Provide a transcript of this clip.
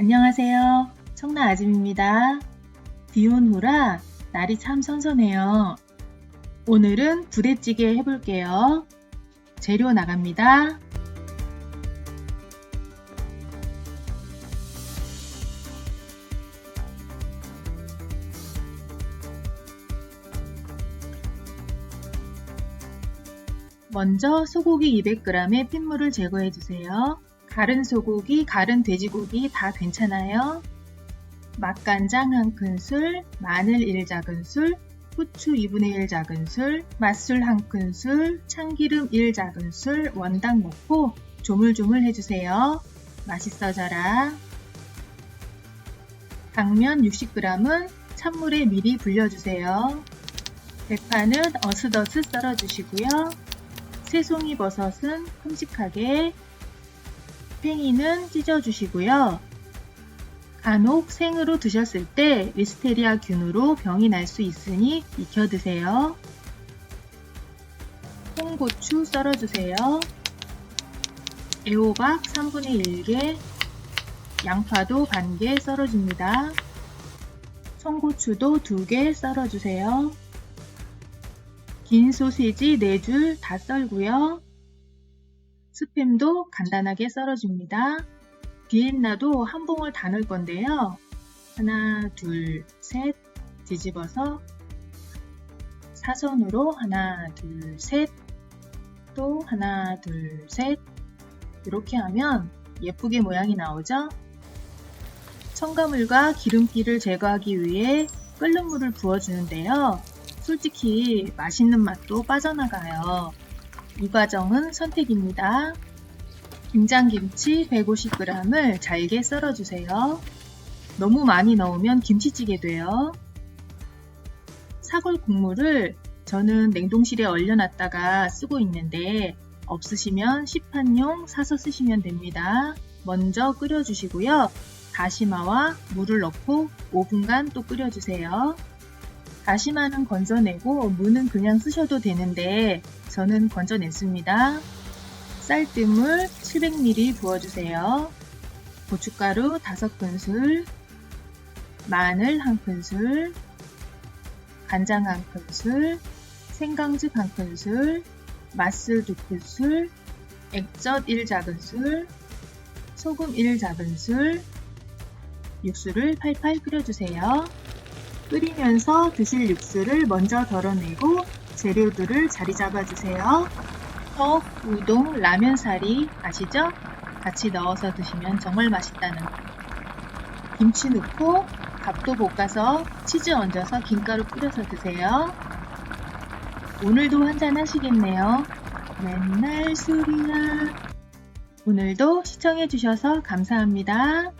안녕하세요. 청라 아짐입니다. 비온 후라 날이 참 선선해요. 오늘은 부대찌개 해볼게요. 재료 나갑니다. 먼저 소고기 200g의 핏물을 제거해 주세요. 가른 소고기, 가른 돼지고기 다 괜찮아요. 맛간장 1큰술, 마늘 1작은술, 후추 2분의 1 작은술, 맛술 1큰술, 참기름 1 작은술, 원당 넣고 조물조물 해주세요. 맛있어져라. 당면 60g은 찬물에 미리 불려주세요. 대파는 어슷어슷 썰어주시고요. 새송이 버섯은 큼직하게 팽이는 찢어주시고요. 간혹 생으로 드셨을 때 리스테리아 균으로 병이 날 수 있으니 익혀 드세요. 홍고추 썰어주세요. 애호박 3분의 1개, 양파도 반 개 썰어줍니다. 청고추도 2개 썰어주세요. 긴 소시지 4줄 다 썰고요. 스팸도 간단하게 썰어줍니다. 비엔나도 한 봉을 다 넣을 건데요. 하나, 둘, 셋 뒤집어서 사선으로 하나, 둘, 셋 또 하나, 둘, 셋 이렇게 하면 예쁘게 모양이 나오죠? 첨가물과 기름기를 제거하기 위해 끓는 물을 부어주는데요. 솔직히 맛있는 맛도 빠져나가요. 이 과정은 선택입니다. 김장김치 150g을 잘게 썰어주세요. 너무 많이 넣으면 김치찌개 돼요. 사골 국물을 저는 냉동실에 얼려놨다가 쓰고 있는데 없으시면 시판용 사서 쓰시면 됩니다. 먼저 끓여주시고요. 다시마와 물을 넣고 5분간 또 끓여주세요. 다시마는 건져내고 무는 그냥 쓰셔도 되는데 저는 건져냈습니다. 쌀뜨물 700ml 부어주세요. 고춧가루 5큰술, 마늘 1큰술, 간장 1큰술, 생강즙 1큰술, 맛술 2큰술, 액젓 1작은술, 소금 1작은술, 육수를 팔팔 끓여주세요. 끓이면서 드실 육수를 먼저 덜어내고 재료들을 자리 잡아주세요. 떡, 우동, 라면 사리 아시죠? 같이 넣어서 드시면 정말 맛있다는 거. 김치 넣고 밥도 볶아서 치즈 얹어서 김가루 뿌려서 드세요. 오늘도 한잔 하시겠네요. 맨날 술이나. 오늘도 시청해주셔서 감사합니다.